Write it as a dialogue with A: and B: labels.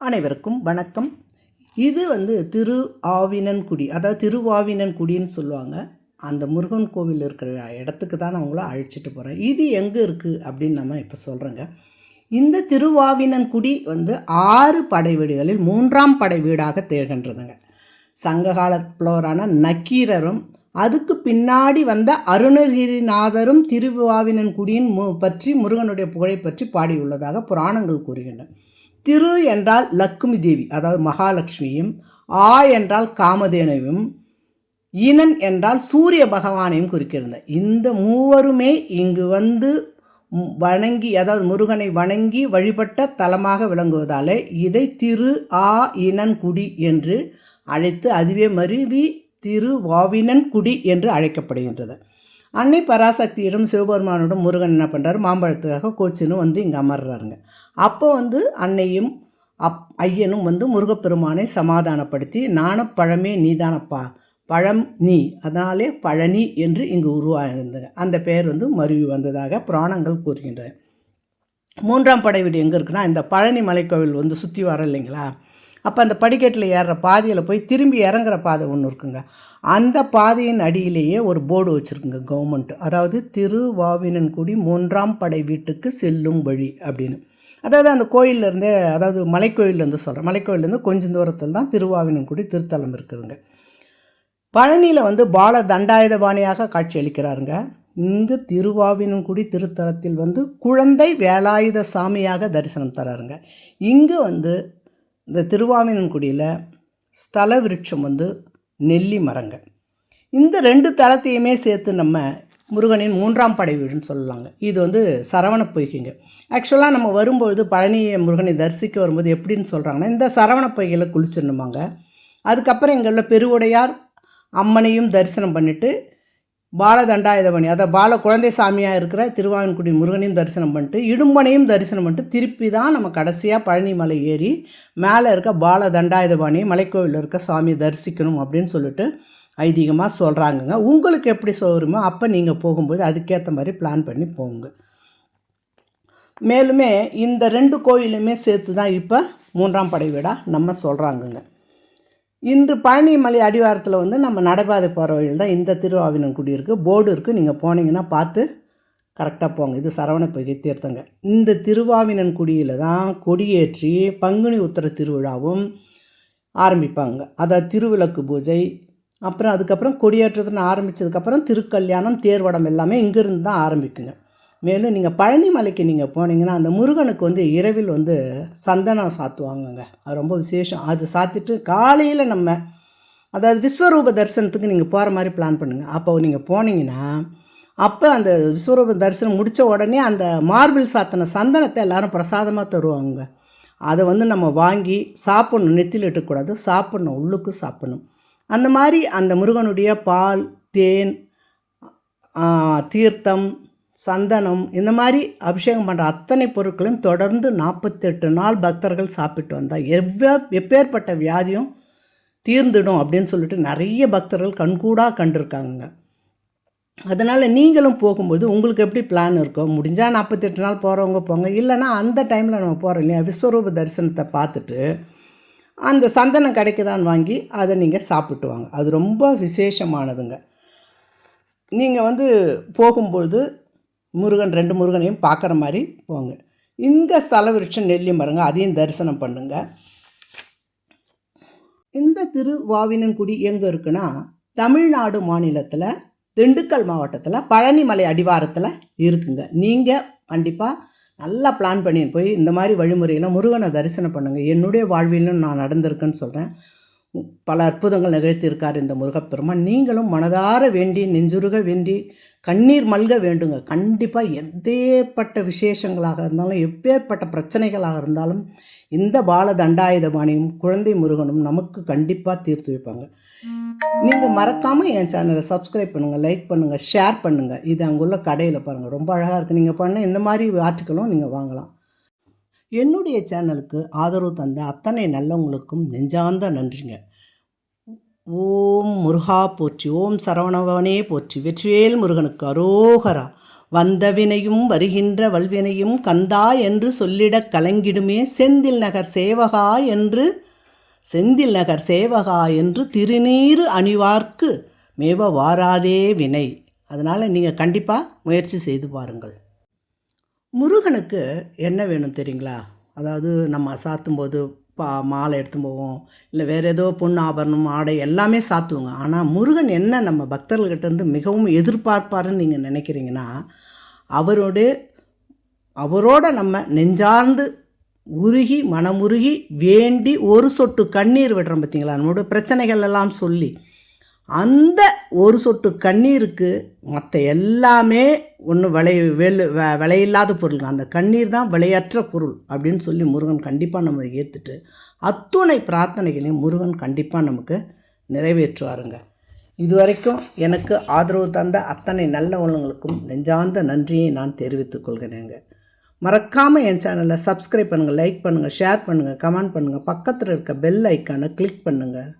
A: அனைவருக்கும் வணக்கம். இது வந்து திரு ஆவினன்குடி அதாவது திருவாவினன்குடின்னு சொல்லுவாங்க. அந்த முருகன் கோவில் இருக்கிற இடத்துக்கு தான் நான் உங்களை அழைச்சிட்டு போகிறேன் இது எங்கே இருக்குது அப்படின்னு நம்ம இப்போ சொல்கிறேங்க இந்த திருவாவினன்குடி வந்து ஆறு படை வீடுகளில் மூன்றாம் படை வீடாக திகழ்கின்றதுங்க. சங்ககால புலவரான நக்கீரரும் அதுக்கு பின்னாடி வந்த அருணகிரிநாதரும் திருவாவினன்குடியின் மு பற்றி முருகனுடைய புகழை பற்றி பாடியுள்ளதாக புராணங்கள் கூறுகின்றன. திரு என்றால் லக்குமி தேவி அதாவது மகாலட்சுமியும் ஆ என்றால் காமதேனையும் இனன் என்றால் சூரிய பகவானையும் குறிக்கிறது. இந்த மூவருமே இங்கு வந்து வணங்கி அதாவது முருகனை வணங்கி வழிபட்ட தலமாக விளங்குவதாலே இதை திரு ஆ இனன் குடி என்று அழைத்து அதுவே மருவி திரு வாவினன் குடி என்று அழைக்கப்படுகின்றது. அன்னை பராசக்தியிடம் சிவபெருமானோடும் முருகன் என்ன பண்ணுறாரு மாம்பழத்துக்காக கோச்சின்னு வந்து இங்கே அமர்றாருங்க. அப்போ வந்து அன்னையும் அப் ஐயனும் வந்து முருகப்பெருமானை சமாதானப்படுத்தி நாணப்பழமே நீதானப்பா பழம் நீ அதனாலே பழனி என்று இங்கு உருவாகிருந்தது அந்த பெயர் வந்து மருவி வந்ததாக புராணங்கள் கூறுகின்றன. மூன்றாம் படை வீடு எங்கே இருக்குன்னா இந்த பழனி மலைக்கோவில் வந்து சுற்றி வர இல்லைங்களா? அப்போ அந்த படிக்கட்டில் ஏறுற பாதையில் போய் திரும்பி இறங்குற பாதை ஒன்று இருக்குங்க. அந்த பாதையின் அடியிலேயே ஒரு போர்டு வச்சுருக்குங்க கவர்மெண்ட் அதாவது திருவாவினன்குடி மூன்றாம் படை வீட்டுக்கு செல்லும் வழி அப்படின்னு. அதாவது அந்த கோயிலேருந்தே அதாவது மலைக்கோயிலேருந்து சொல்கிறேன் மலைக்கோயிலேருந்து கொஞ்சம் தூரத்தில் தான் திருவாவினன்குடி திருத்தலம் இருக்குதுங்க. பழனியில் வந்து பால தண்டாயுதபாணியாக காட்சியளிக்கிறாருங்க இங்கு திருவாவினன்குடி திருத்தலத்தில் வந்து குழந்தை வேலாயுத சாமியாக தரிசனம் தராருங்க. இங்கு வந்து இந்த திருவாவினன்குடியில் ஸ்தல விருட்சம் வந்து நெல்லி மரங்க. இந்த ரெண்டு தலத்தையுமே சேர்த்து நம்ம முருகனின் மூன்றாம் படை வீடுன்னு சொல்லலாங்க. இது வந்து சரவண பொய்கைங்க. ஆக்சுவலாக நம்ம வரும்பொழுது பழனியை முருகனை தரிசிக்க வரும்போது எப்படின்னு சொல்கிறாங்கன்னா இந்த சரவண பொய்கையில் குளிச்சிடணுமாங்க. அதுக்கப்புறம் இங்கே உள்ள பெருவுடையார் அம்மனையும் தரிசனம் பண்ணிவிட்டு பாலதண்டாயுதபணி அதை பால குழந்தை சாமியாக இருக்கிற திருவான்குடி முருகனையும் தரிசனம் பண்ணிட்டு இடும்பனையும் தரிசனம் பண்ணிட்டு திருப்பி தான் நம்ம கடைசியாக பழனி மலை ஏறி மேலே இருக்க பால தண்டாயுதபாணி மலைக்கோவிலில் இருக்க சாமியை தரிசிக்கணும் அப்படின்னு சொல்லிட்டு ஐதீகமாக சொல்கிறாங்கங்க உங்களுக்கு எப்படி சௌகரியமோ அப்போ நீங்கள் போகும்போது அதுக்கேற்ற மாதிரி பிளான் பண்ணி போங்க. மேலுமே இந்த ரெண்டு கோயிலுமே சேர்த்து தான் இப்போ மூன்றாம் படை வீடாக நம்ம சொல்கிறாங்கங்க இன்று பழனிமலை அடிவாரத்தில் வந்து நம்ம நடைபாதை போகிற வழியில் தான் இந்த திருவாவினன்குடி இருக்குது போர்டு இருக்குது நீங்கள் போனீங்கன்னா பார்த்து கரெக்டாக போங்க. இது சரவண பொய்கை தீர்த்தங்க. இந்த திருவாவினன்குடியில் தான் கொடியேற்றி பங்குனி உத்தர திருவிழாவும் ஆரம்பிப்பாங்க. அதாவது திருவிளக்கு பூஜை அப்புறம் அதுக்கப்புறம் கொடியேற்றத்துன்னு ஆரம்பித்ததுக்கப்புறம் திருக்கல்யாணம் தேர்வடம் எல்லாமே இங்கேருந்து தான் ஆரம்பிக்குங்க. மேலும் நீங்கள் பழனி மலைக்கு நீங்கள் போனீங்கன்னா அந்த முருகனுக்கு வந்து இரவில் வந்து சந்தனம் சாத்துவாங்கங்க. அது ரொம்ப விசேஷம். அது சாத்திட்டு காலையில் நம்ம அதாவது விஸ்வரூப தரிசனத்துக்கு நீங்கள் போகிற மாதிரி பிளான் பண்ணுங்கள் அப்போ நீங்கள் போனீங்கன்னா அப்போ அந்த விஸ்வரூப தரிசனம் முடித்த உடனே அந்த மார்பிள் சாத்தின சந்தனத்தை எல்லோரும் பிரசாதமாக தருவாங்க அதை வந்து நம்ம வாங்கி சாப்பிட்ணும். நெத்தியில் இட்டக்கூடாது. சாப்பிட்ணும். உள்ளுக்கு சாப்பிட்ணும். அந்த மாதிரி அந்த முருகனுடைய பால் தேன் தீர்த்தம் சந்தனம் இந்த மாதிரி அபிஷேகம் பண்ணுற அத்தனை பொருட்களையும் தொடர்ந்து நாற்பத்தெட்டு நாள் பக்தர்கள் சாப்பிட்டு வந்தால் எவ்வளோ எப்பேற்பட்ட வியாதியும் தீர்ந்துடும் அப்படின்னு சொல்லிட்டு நிறைய பக்தர்கள் கண்கூடாக கண்டிருக்காங்க அதனால் நீங்களும் போகும்போது உங்களுக்கு எப்படி பிளான் இருக்கோ முடிஞ்சால் நாற்பத்தெட்டு நாள் போகிறவங்க போங்க. இல்லைன்னா அந்த டைமில் நம்ம போகிறோம் இல்லையா விஸ்வரூப தரிசனத்தை பார்த்துட்டு அந்த சந்தனம் கிடைக்குதான்னு வாங்கி அதை நீங்கள் சாப்பிட்டு வாங்க. அது ரொம்ப விசேஷமானதுங்க. நீங்கள் வந்து போகும்பொழுது முருகன் ரெண்டு முருகனையும் பார்க்குற மாதிரி போங்க. இந்த ஸ்தல விருட்சம் நெல்லி மரங்க அதையும் தரிசனம் பண்ணுங்க. இந்த திருவாவினன்குடி எங்கே இருக்குன்னா தமிழ்நாடு மாநிலத்தில் திண்டுக்கல் மாவட்டத்தில் பழனிமலை அடிவாரத்தில் இருக்குங்க. நீங்கள் கண்டிப்பாக நல்லா பிளான் பண்ணி போய் இந்த மாதிரி வழிமுறையெல்லாம் முருகனை தரிசனம் பண்ணுங்கள் என்னுடைய வாழ்விலும் நான் நடந்திருக்குன்னு சொல்கிறேன் பல அற்புதங்கள் நிகழ்த்தியிருக்கார் இந்த முருகப்பெருமான். நீங்களும் மனதார வேண்டி நெஞ்சுருக வேண்டி கண்ணீர் மல்க வேண்டுங்க. கண்டிப்பாக எந்தேற்பட்ட விசேஷங்களாக இருந்தாலும் எப்பேற்பட்ட பிரச்சனைகளாக இருந்தாலும் இந்த பால தண்டாயுதபாணியும் குழந்தை முருகனும் நமக்கு கண்டிப்பாக தீர்த்து வைப்பாங்க. நீங்கள் மறக்காமல் என் சேனலை சப்ஸ்கிரைப் பண்ணுங்கள் லைக் பண்ணுங்கள் ஷேர் பண்ணுங்கள் இது அங்குள்ள கடையில் பாருங்கள் ரொம்ப அழகாக இருக்குது நீங்கள் பண்ண இந்த மாதிரி ஆர்டிக்கலும் நீங்கள் வாங்கலாம். என்னுடைய சேனலுக்கு ஆதரவு தந்த அத்தனை நல்லவங்களுக்கும் நெஞ்சார்ந்த நன்றிங்க. ஓம் முருகா போற்றி ஓம் சரவணவனே போற்றி வெற்றிவேல் முருகனுக்கு அரோகரா. வந்தவினையும் வருகின்ற வல்வினையும் கந்தா என்று சொல்லிடக் கலங்கிடுமே. செந்தில் நகர் சேவகா என்று செந்தில் நகர் சேவகா என்று திருநீறு அணிவார்க்கு மேவ வாராதே வினை. அதனால் நீங்கள் கண்டிப்பாக முயற்சி செய்து பாருங்கள். முருகனுக்கு என்ன வேணும் தெரியுங்களா? அதாவது நம்ம சாத்தும்போது பா மாலை எடுத்து போவோம் இல்லை வேறு ஏதோ பொண்ணு ஆபரணம் ஆடை எல்லாமே சாத்துவோங்க. ஆனால் முருகன் என்ன நம்ம பக்தர்கள்கிட்ட இருந்து மிகவும் எதிர்பார்ப்பாருன்னு நீங்கள் நினைக்கிறீங்கன்னா அவரோட அவரோட நம்ம நெஞ்சார்ந்து உருகி மனமுருகி வேண்டி ஒரு சொட்டு கண்ணீர் விடுறோம் பார்த்தீங்களா நம்மளோட பிரச்சனைகள் எல்லாம் சொல்லி. அந்த ஒரு சொட்டு கண்ணீருக்கு மற்ற எல்லாமே ஒன்று விலை வெளு விலையில்லாத பொருள் அந்த கண்ணீர் தான் விலையற்ற பொருள் அப்படின்னு சொல்லி முருகன் கண்டிப்பாக நம்ம ஏற்றுட்டு அத்துணை பிரார்த்தனைகளையும் முருகன் கண்டிப்பாக நமக்கு நிறைவேற்றுவாருங்க. இதுவரைக்கும் எனக்கு ஆதரவு தந்த அத்தனை நல்ல உள்ளங்களுக்கும் நெஞ்சார்ந்த நன்றியை நான் தெரிவித்துக் கொள்கிறேங்க. மறக்காமல் என் சேனலை சப்ஸ்கிரைப் பண்ணுங்கள் லைக் பண்ணுங்கள் ஷேர் பண்ணுங்கள் கமெண்ட் பண்ணுங்கள் பக்கத்தில் இருக்க பெல் ஐக்கானை கிளிக் பண்ணுங்கள்